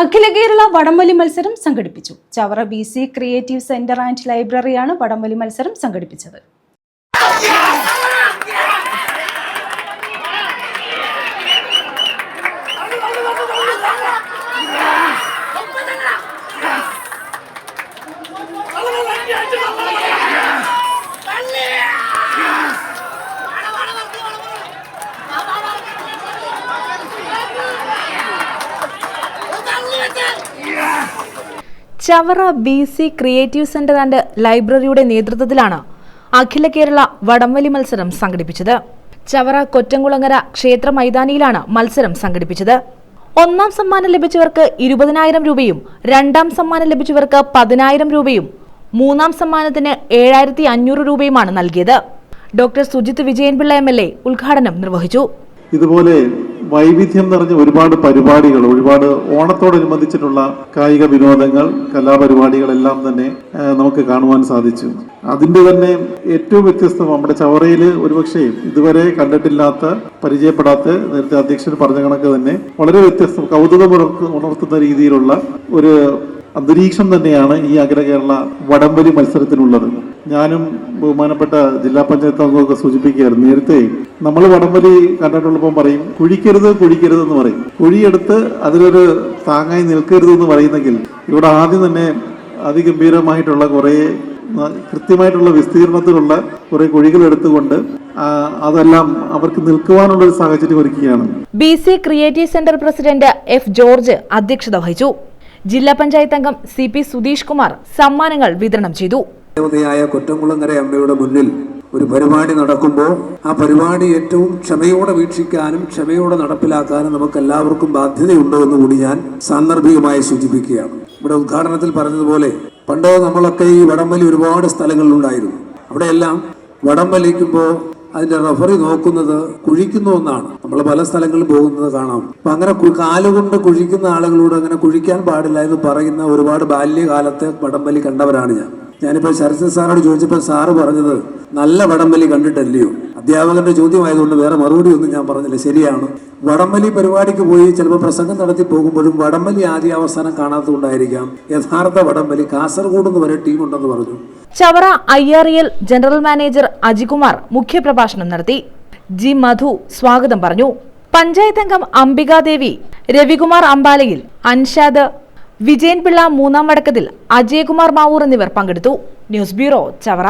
അഖില കേരള വടംവലി മത്സരം സംഘടിപ്പിച്ചു. Chavara B C creative centre and ലൈബ്രറിയാണ് വടംവലി മത്സരം സംഘടിപ്പിച്ചത്. Chavara B C creative centre and ലൈബ്രറിയുടെ നേതൃത്വത്തിലാണ് അഖില കേരള വടംവലി മത്സരം സംഘടിപ്പിച്ചത്. ചവറ കൊറ്റംകുളങ്ങര ക്ഷേത്ര മൈതാനിയിലാണ് മത്സരം സംഘടിപ്പിച്ചത്. ഒന്നാം സമ്മാനം ലഭിച്ചവർക്ക് ഇരുപതിനായിരം രൂപയും രണ്ടാം സമ്മാനം ലഭിച്ചവർക്ക് പതിനായിരം രൂപയും മൂന്നാം സമ്മാനത്തിന് ഏഴായിരത്തി അഞ്ഞൂറ് രൂപയുമാണ് നൽകിയത്. Doctor Sujith Vijayan Pillai M L A ഉദ്ഘാടനം നിർവഹിച്ചു. ഇതുപോലെ വൈവിധ്യം നിറഞ്ഞ ഒരുപാട് പരിപാടികൾ ഒരുപാട് ഓണത്തോടനുബന്ധിച്ചിട്ടുള്ള കായിക വിനോദങ്ങൾ കലാപരിപാടികളെല്ലാം തന്നെ നമുക്ക് കാണുവാൻ സാധിച്ചു. അതിന്റെ തന്നെ ഏറ്റവും വ്യത്യസ്തം നമ്മുടെ ചവറയിൽ ഒരുപക്ഷെ ഇതുവരെ കണ്ടിട്ടില്ലാത്ത പരിചയപ്പെടാത്ത നേരത്തെ അധ്യക്ഷൻ പറഞ്ഞ കണക്ക് തന്നെ വളരെ വ്യത്യസ്തം കൗതുകം ഉണർത്തുന്ന രീതിയിലുള്ള ഒരു അന്തരീക്ഷം തന്നെയാണ് ഈ അഖില കേരള വടംവലി മത്സരത്തിനുള്ളത്. ഞാനും ബഹുമാനപ്പെട്ട ജില്ലാ പഞ്ചായത്ത് അംഗമൊക്കെ സൂചിപ്പിക്കുകയായിരുന്നു നേരത്തെ നമ്മൾ വടംവലി കണ്ടിട്ടുള്ളപ്പോൾ പറയും കുഴിക്കരുത് കുഴിക്കരുത് എന്ന് പറയും. കുഴിയെടുത്ത് അതിലൊരു താങ്ങായി നിൽക്കരുത് എന്ന് പറയുന്നെങ്കിൽ ഇവിടെ ആദ്യം തന്നെ അതിഗംഭീരമായിട്ടുള്ള കുറേ കൃത്യമായിട്ടുള്ള വിസ്തീർണത്തിലുള്ള കുറെ കുഴികൾ എടുത്തുകൊണ്ട് അതെല്ലാം അവർക്ക് നിൽക്കുവാനുള്ള ഒരു സാഹചര്യം ഒരുക്കുകയാണ്. B C creative centre president F George അധ്യക്ഷത വഹിച്ചു. ജില്ലാ പഞ്ചായത്ത് അംഗം സി പി സുധീഷ് കുമാർ സമ്മാനങ്ങൾ വിതരണം ചെയ്തു. കൊറ്റംകുളങ്ങര അമ്മയുടെ മുന്നിൽ ഒരു പരിപാടി നടക്കുമ്പോൾ ആ പരിപാടി ഏറ്റവും ക്ഷമയോടെ വീക്ഷിക്കാനും ക്ഷമയോടെ നടപ്പിലാക്കാനും നമുക്ക് എല്ലാവർക്കും ബാധ്യതയുണ്ടോ എന്ന് കൂടി ഞാൻ സാന്ദർഭികമായി സൂചിപ്പിക്കുകയാണ്. ഇവിടെ ഉദ്ഘാടനത്തിൽ പറഞ്ഞതുപോലെ പണ്ട് നമ്മളൊക്കെ ഈ വടംവലി ഒരുപാട് സ്ഥലങ്ങളിലുണ്ടായിരുന്നു. അവിടെയെല്ലാം വടം വലിക്കുമ്പോൾ അതിന്റെ റഫറി നോക്കുന്നത് കുഴിക്കുന്ന ഒന്നാണ്. നമ്മൾ പല സ്ഥലങ്ങളിൽ പോകുന്നത് കാണാം. അപ്പൊ അങ്ങനെ കാലുകൊണ്ട് കുഴിക്കുന്ന ആളുകളോട് അങ്ങനെ കുഴിക്കാൻ പാടില്ല എന്ന് പറയുന്ന ഒരുപാട് ബാല്യകാലത്തെ വടംവലി കണ്ടവരാണ് ഞാൻ. ഞാനിപ്പോൾ ശരത് സാറോട് ചോദിച്ചപ്പോൾ സാറ് പറഞ്ഞത് നല്ല വടംവലി കണ്ടിട്ടല്ലയോ? അധ്യാപകന്റെ ചോദ്യമായതുകൊണ്ട് വേറെ മറുപടി ഒന്നും ഞാൻ പറഞ്ഞില്ല. ശരിയാണ്. വടംവലി പരിപാടിക്ക് പോയി ചിലപ്പോൾ പ്രസംഗം നടത്തി പോകുമ്പോഴും വടംവലി ആദ്യ അവസാനം കാണാത്തതുകൊണ്ടായിരിക്കാം. യഥാർത്ഥ വടംവലി കാസർഗോഡ് എന്ന് വരെ ടീമുണ്ടെന്ന് പറഞ്ഞു. Chavara I R L general manager Ajikumar മുഖ്യപ്രഭാഷണം നടത്തി. ജി മധു സ്വാഗതം പറഞ്ഞു. പഞ്ചായത്ത് അംഗം അംബികാദേവി രവികുമാർ അമ്പാലയിൽ അൻഷാദ് വിജയൻപിള്ള മൂന്നാം വടക്കത്തിൽ അജയകുമാർ മാവൂർ എന്നിവർ പങ്കെടുത്തു. News bureau Chavara.